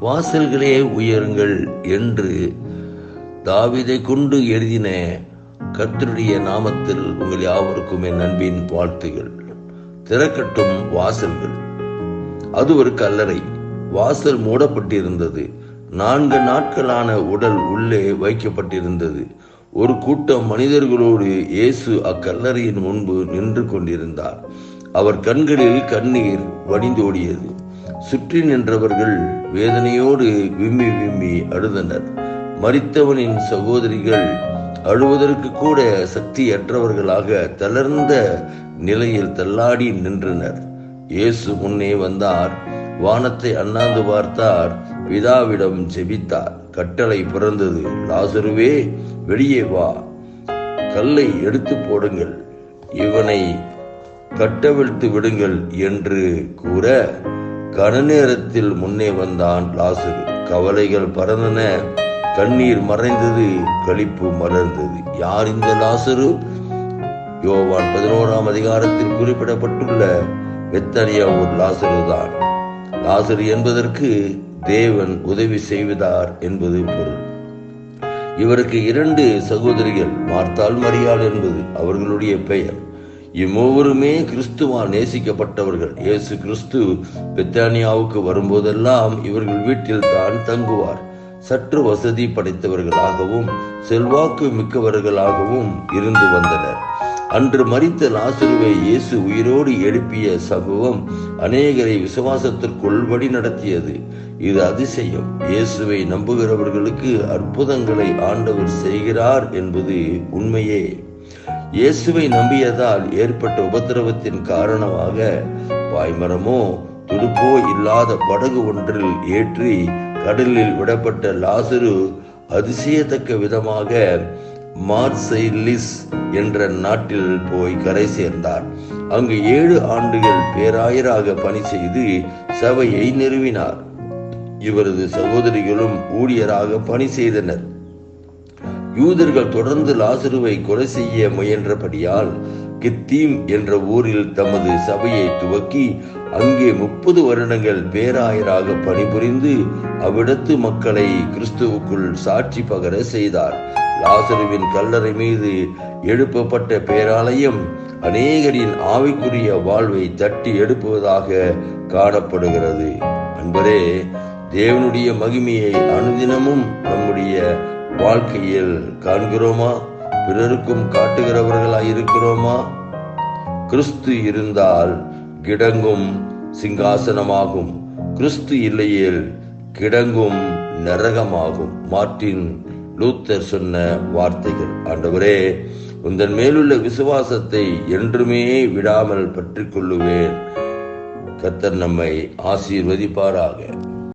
வாசல்களே உயருங்கள் என்று தாவிதை கொண்டு எழுதின கர்த்தருடைய நாமத்தில் உங்கள் யாவருக்கும் என் அன்பின் வாழ்த்துகள். திறக்கட்டும் வாசல்கள். அது ஒரு கல்லறை. வாசல் மூடப்பட்டிருந்தது. நான்கு நாட்களான உடல் உள்ளே வைக்கப்பட்டிருந்தது. ஒரு கூட்டம் மனிதர்களோடு இயேசு அக்கல்லறையின் முன்பு நின்று கொண்டிருந்தார். அவர் கண்களில் கண்ணீர் வடிந்தோடியது. சுற்றி நின்றவர்கள் வேதனையோடு விம்மி விம்மி அழுதனர். மரித்தவனின் சகோதரிகள் அழுவதற்கு கூட சக்தியற்றவர்களாக தளர்ந்த நிலையில் தள்ளாடி நின்றனர். இயேசு முன்னே வந்தார் வானத்தை அண்ணாந்து பார்த்தார் பிதாவிடம் ஜெபித்தார். கட்டளை பிறந்தது லாசருவே வெளியே வா கல்லை எடுத்து போடுங்கள் இவனை கட்டவிழ்த்து விடுங்கள் என்று கூற கன நேரத்தில் முன்னே வந்தான் லாசரு. கவலைகள் பறந்தன. கண்ணீர் மறைந்தது. களிப்பு மலர்ந்தது. யார் இந்த லாசரு? யோவான் பதினோராம் அதிகாரத்தில் குறிப்பிடப்பட்டுள்ள வெத்தனியா ஒரு லாசரு தான் லாசரு என்பதற்கு தேவன் உதவி செய்வதார் என்பது பொருள். இவருக்கு இரண்டு சகோதரிகள் மார்த்தால் மரியாள் என்பது அவர்களுடைய பெயர். இம்மூவருமே கிறிஸ்துவால் நேசிக்கப்பட்டவர்கள். இயேசு கிறிஸ்து பெத்தானியாவுக்கு வரும்போதெல்லாம் இவர்கள் வீட்டில் தான் தங்குவார். சற்று வசதி படைத்தவர்களாகவும் செல்வாக்கு மிக்கவர்களாகவும் இருந்து வந்தனர். அன்று மறித்த லாசுருவை இயேசு உயிரோடு எழுப்பிய சம்பவம் அநேகரை விசுவாசத்திற்குள் வழி நடத்தியது. இது அதிசயம். இயேசுவை நம்புகிறவர்களுக்கு அற்புதங்களை ஆண்டவர் செய்கிறார் என்பது உண்மையே. இயேசுவை நம்பியதால் ஏற்பட்ட உபத்திரவத்தின் காரணமாக பாய்மரமோ துடுப்போ இல்லாத படகு ஒன்றில் ஏற்றி கடலில் விடப்பட்ட லாசரு அதிசயத்தக்க விதமாக மார்சைலிஸ் என்ற நாட்டில் போய் கரை சேர்ந்தார் அங்கு ஏழு ஆண்டுகள் பேராயராக பணி செய்து சபையை நிறுவினார். இவரது சகோதரிகளும் ஊழியராக பணி செய்தனர். யூதர்கள் தொடர்ந்து லாசருவை கொலை செய்ய முயன்றபடியால் கித்தீம் என்ற ஊரில் தமது சபையை துவக்கி அங்கே முப்பது வருடங்கள் பேராயராக பணிபுரிந்து அவ்விடத்து மக்களை கிறிஸ்துவுக்குள் சாட்சி பகர செய்தார். லாசருவின் கல்லறை மீது எழுப்பப்பட்ட பேராலயம் அநேகரின் ஆவிக்குரிய வாழ்வை தட்டி எடுப்பதாக காணப்படுகிறது. அன்பரே தேவனுடைய மகிமையை அனுதினமும் நம்முடைய வாழ்க்கையில் காண்கிறோமா? பிறருக்கும் காட்டுகிறவர்களாய் இருக்கிறோமா? கிறிஸ்து இருந்தால் கிடங்கும் சிங்காசனமாகும். கிறிஸ்து இல்லையில் கிடங்கும் நரகமாகும். மார்ட்டின் லூத்தர் சொன்ன வார்த்தைகள். ஆண்டவரே உந்தன் மேலுள்ள விசுவாசத்தை என்றுமே விடாமல் பற்றிக்கொள்ளுவேன் கத்தர் நம்மை ஆசீர்வதிப்பாராக.